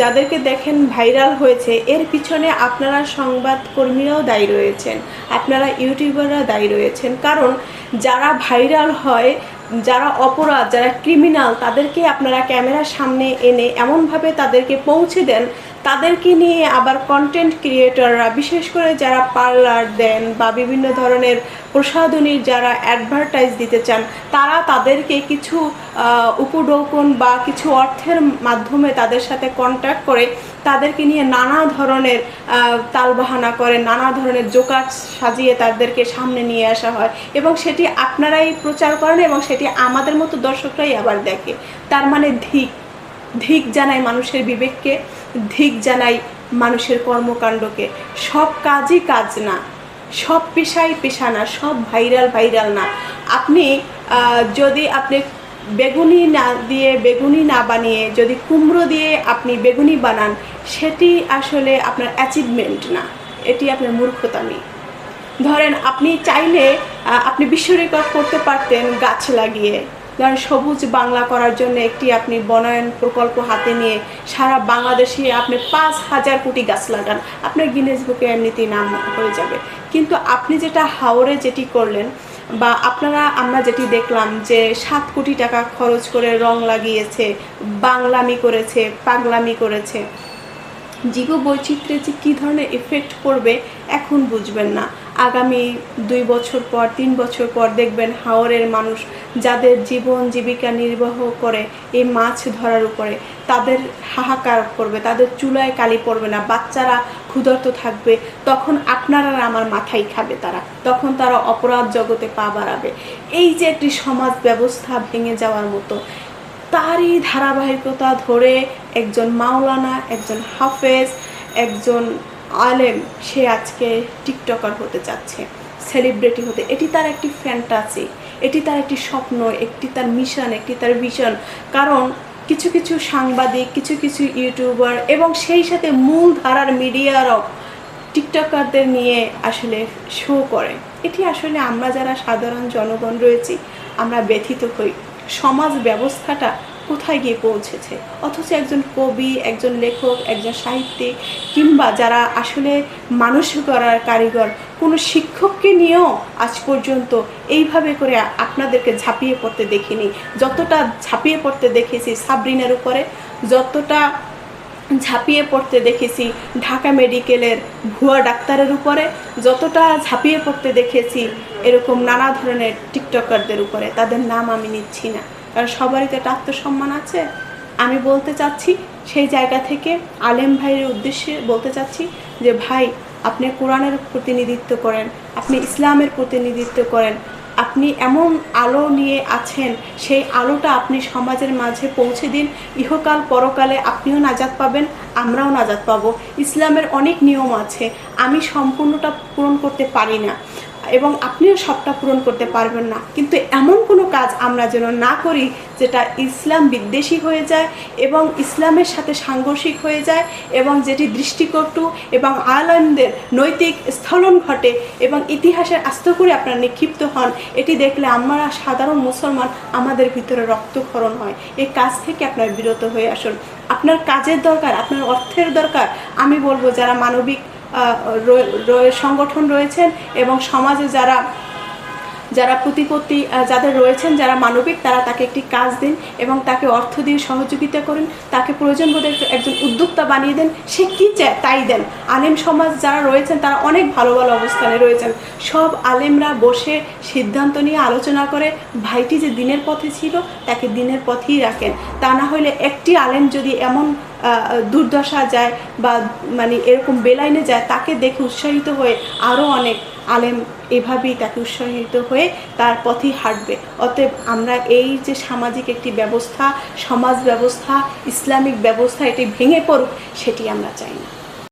যাদেরকে দেখেন ভাইরাল হয়েছে, এর পিছনে আপনারা সংবাদকর্মীরাও দায়ী রয়েছেন, আপনারা ইউটিউবাররা দায়ী রয়েছেন। কারণ যারা ভাইরাল হয়, যারা অপরাধ, যারা ক্রিমিনাল, তাদেরকে আপনারা ক্যামেরার সামনে এনে এমনভাবে তাদেরকে পৌঁছে দেন তাদেরকে নিয়ে আবার কন্টেন্ট ক্রিয়েটররা বিশেষ করে যারা পার্লার দেন বা বিভিন্ন ধরনের প্রসাধনীর যারা অ্যাডভার্টাইজ দিতে চান তারা তাদেরকে কিছু আহ, উপঢৌকন বা কিছু অর্থের মাধ্যমে তাদের সাথে কন্ট্যাক্ট করে তাদেরকে নিয়ে নানা ধরনের তালবাহানা করে নানা ধরনের জোকার সাজিয়ে তাদেরকে সামনে নিয়ে আসা হয় এবং সেটি আপনারাই প্রচার করেন এবং সেটি আমাদের মতো দর্শকরাই আবার দেখে। তার মানে ধিক। ধিক জানাই মানুষের বিবেককে, ধিক জানাই মানুষের কর্মকাণ্ডকে। সব কাজই কাজ না, সব পেশাই পেশা না, সব ভাইরাল ভাইরাল না। আপনি যদি আপনি বেগুনি না দিয়ে বেগুনি না বানিয়ে, যদি কুমড়ো দিয়ে আপনি বেগুনি বানান, সেটি আসলে আপনার অ্যাচিভমেন্ট না। এটি আপনার মূর্খতামি ধরেন, আপনি চাইলে আপনি বিশ্ব রেকর্ড করতে পারতেন গাছ লাগিয়ে। ধরেন সবুজ বাংলা করার জন্য একটি আপনি বনায়ন প্রকল্প হাতে নিয়ে সারা বাংলাদেশে আপনি পাঁচ হাজার কোটি গাছ লাগান। আপনার গিনেস বুকে এমনিতেই নাম হয়ে যাবে। কিন্তু আপনি যেটা হাওড়ে যেটি করলেন বা আপনারা আমরা যেটি দেখলাম যে সাত কোটি টাকা খরচ করে রং লাগিয়েছে, বাংলামি করেছে, পাগলামি করেছে। জীব বৈচিত্র্যে যে কী ধরনের এফেক্ট পড়বে এখন বুঝবেন না। আগামী দুই বছর পর, তিন বছর পর দেখবেন হাওরের মানুষ যাদের জীবন জীবিকা নির্বাহ করে এই মাছ ধরার উপরে, তাদের হাহাকার করবে, তাদের চুলায় কালি পড়বে না, বাচ্চারা ক্ষুধার্ত থাকবে, তখন আপনারা আমার মাথায় খাবে তারা, তখন তারা অপরাধ জগতে পা বাড়াবে। এই যে একটি সমাজ ব্যবস্থা ভেঙে যাওয়ার মতো, তারই ধারাবাহিকতা ধরে একজন মাওলানা, একজন হাফেজ, একজন আলেম, সে আজকে টিকটকার হতে চাচ্ছে, সেলিব্রিটি হতে। এটি তার একটি ফ্যান্টাসি এটি তার একটি স্বপ্ন, একটি তার মিশন একটি তার ভিশন কারণ কিছু কিছু সাংবাদিক, কিছু কিছু ইউটিউবার এবং সেই সাথে মূল ধারার মিডিয়ারও টিকটকারদের নিয়ে আসলে শো করে। এটি আসলে আমরা যারা সাধারণ জনগণ রয়েছি, আমরা ব্যথিত হই। সমাজ ব্যবস্থাটা কোথায় গিয়ে পৌঁছেছে? অথচ একজন কবি, একজন লেখক, একজন সাহিত্যিক কিংবা যারা আসলে মানুষ করার কারিগর, কোনো শিক্ষককে নিয়েও আজ পর্যন্ত এইভাবে করে আপনাদেরকে ঝাঁপিয়ে পড়তে দেখিনি। যতটা ঝাঁপিয়ে পড়তে দেখেছি সাবরিনের উপরে, যতটা ঝাঁপিয়ে পড়তে দেখেছি ঢাকা মেডিকেলের ভুয়া ডাক্তারের উপরে, যতটা ঝাঁপিয়ে পড়তে দেখেছি এরকম নানা ধরনের টিকটকারদের উপরে, তাদের নাম আমি নিচ্ছি না। কারণ সবারই তো একটা আত্মসম্মান আছে। আমি বলতে চাচ্ছি, সেই জায়গা থেকে আলেম ভাইয়ের উদ্দেশ্যে বলতে চাচ্ছি যে, ভাই, আপনি কোরআনের প্রতিনিধিত্ব করেন, আপনি ইসলামের প্রতিনিধিত্ব করেন, আপনি এমন আলো নিয়ে আছেন, সেই আলোটা আপনি সমাজের মাঝে পৌঁছে দিন, ইহকাল পরকালে আপনিও নাজাত পাবেন, আমরাও নাজাত পাবো। ইসলামের অনেক নিয়ম আছে, আমি সম্পূর্ণটা পূরণ করতে পারি না। এবং আপনিও সবটা পূরণ করতে পারবেন না। কিন্তু এমন কোনো কাজ আমরা যেন না করি যেটা ইসলাম বিদ্বেষী হয়ে যায় এবং ইসলামের সাথে সাংঘর্ষিক হয়ে যায় এবং যেটি দৃষ্টিকটু এবং আলমদের নৈতিক স্থলন ঘটে এবং ইতিহাসের আস্ত করে আপনারা নিক্ষিপ্ত হন, এটি দেখলে আমরা সাধারণ মুসলমান আমাদের ভিতরে রক্তক্ষরণ হয়। এই কাজ থেকে আপনার বিরত হয়ে আসুন। আপনার কাজের দরকার, আপনার অর্থের দরকার, আমি বলব যারা মানবিক সংগঠন রয়েছেন এবং সমাজে যারা যারা প্রতিপত্তি যাদের রয়েছেন, যারা মানবিক, তারা তাকে একটি কাজ দিন এবং তাকে অর্থ দিয়ে সহযোগিতা করেন, তাকে প্রয়োজন বোধে একজন উদ্যোক্তা বানিয়ে দেন, সে কী চায় তাই দেন। আলেম সমাজ যারা রয়েছেন, তারা অনেক ভালো ভালো অবস্থানে রয়েছেন। সব আলেমরা বসে সিদ্ধান্ত নিয়ে আলোচনা করে, ভাইটি যে দিনের পথে ছিল, তাকে দিনের পথেই রাখেন। তা না হলে একটি আলেম যদি এমন দুর্দশা যায় বা মানে এরকম বেলাইনে যায়, তাকে দেখে উৎসাহিত হয়ে আরও অনেক আলেম এভাবেই তাকে উৎসাহিত হয়ে তার পথেই হাঁটবে। অতএব আমরা এই যে সামাজিক একটি ব্যবস্থা, সমাজ ব্যবস্থা, ইসলামিক ব্যবস্থা এটি ভেঙে পড়ুক, সেটি আমরা চাই না।